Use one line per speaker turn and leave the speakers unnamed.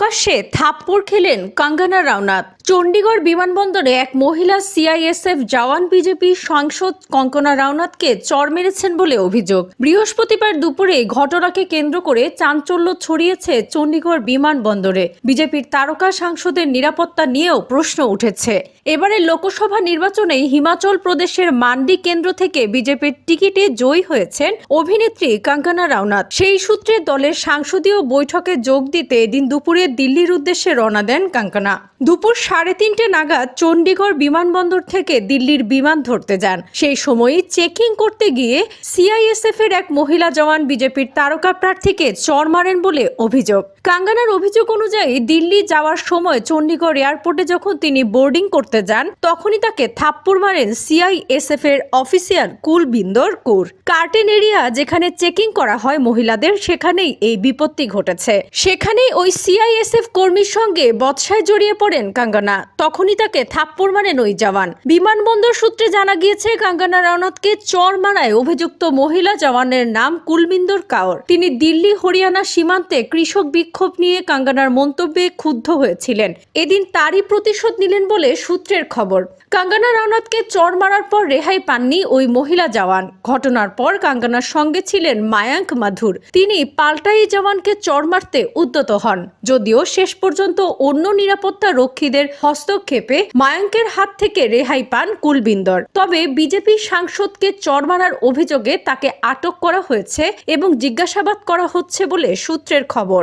প্রকাশ্যে থাপ্পড় খেলেন কাঙ্গানা রাওনাথ চণ্ডীগড় বিমানবন্দরে এক মহিলা সিআইএসএফ জওয়ান বিজেপি সাংসদ কঙ্কনা রাওনাথকে চড় মেরেছেন বলে অভিযোগ। বৃহস্পতিবার দুপুরে ঘটনাকে কেন্দ্র করে চাঞ্চল্য ছড়িয়েছে চণ্ডীগড় বিমানবন্দরে। বিজেপির তারকা সাংসদের নিরাপত্তা নিয়েও প্রশ্ন উঠেছে। এবারে লোকসভা নির্বাচনে হিমাচল প্রদেশের মান্ডি কেন্দ্র থেকে বিজেপির টিকিটে জয়ী হয়েছেন অভিনেত্রী কাঙ্কানা রাওনাথ সেই সূত্রে দলের সাংসদীয় বৈঠকে যোগ দিতে এদিন দুপুরে দিল্লির উদ্দেশ্যে রওনা দেন কাঙ্কানা। দুপুর সাড়ে তিনটে নাগাদ চণ্ডীগড় বিমানবন্দর থেকে দিল্লির বিমান ধরতে যান। সেই সময়ই চেকিং করতে গিয়ে সিআইএসএফ এর এক মহিলা জওয়ান বিজেপির তারকা প্রার্থীকে চড় মারেন বলে অভিযোগ। কাঙ্গানার অভিযোগ অনুযায়ী দিল্লি যাওয়ার সময় চণ্ডীগড় এয়ারপোর্টে যখন তিনি বোর্ডিং করতে যান, তখনই তাকে থাপ্পড় মারেন সিআইএসএফ এর official Kulwinder Kaur. Curtain area যেখানে চেকিং করা হয় মহিলাদের, সেখানেই এই বিপত্তি ঘটেছে। সেখানেই ওই সিআইএসএফ কর্মীর সঙ্গে বৎসায় জড়িয়ে পড়েন কাঙ্গানা, তখনই তাকে থাপ্পড় মারেন ওই জওয়ান। বিমানবন্দর সূত্রে জানা গিয়েছে, কাঙ্গানা রাওনাথকে চর মারায় অভিযুক্ত মহিলা জওয়ানের নাম কুলবিন্দর কাওর। তিনি দিল্লি, হরিয়ানা সীমান্তে কৃষক বিক্ষোভ নিয়ে কাঙ্গানার মন্তব্যে ক্ষুব্ধ হয়েছিলেন। এদিন তারই প্রতিশোধ নিলেন বলে সূত্রের খবর। কাঙ্গানা রাওনাথকে চর মারার পর রেহাই পাননি ওই মহিলা জওয়ান। ঘটনার পর কাঙ্গানার সঙ্গে ছিলেন মায়াঙ্ক মাধুর। তিনি পাল্টাই জওয়ানকে চর মারতে উদ্যত হন। যদিও শেষ পর্যন্ত অন্য নিরাপত্তা রক্ষীদের হস্তক্ষেপে মায়াঙ্কের হাত থেকে রেহাই পান কুলবিন্দর। তবে বিজেপি সাংসদকে চর মারার অভিযোগে তাকে আটক করা হয়েছে এবং জিজ্ঞাসাবাদ করা হচ্ছে বলে সূত্রের খবর।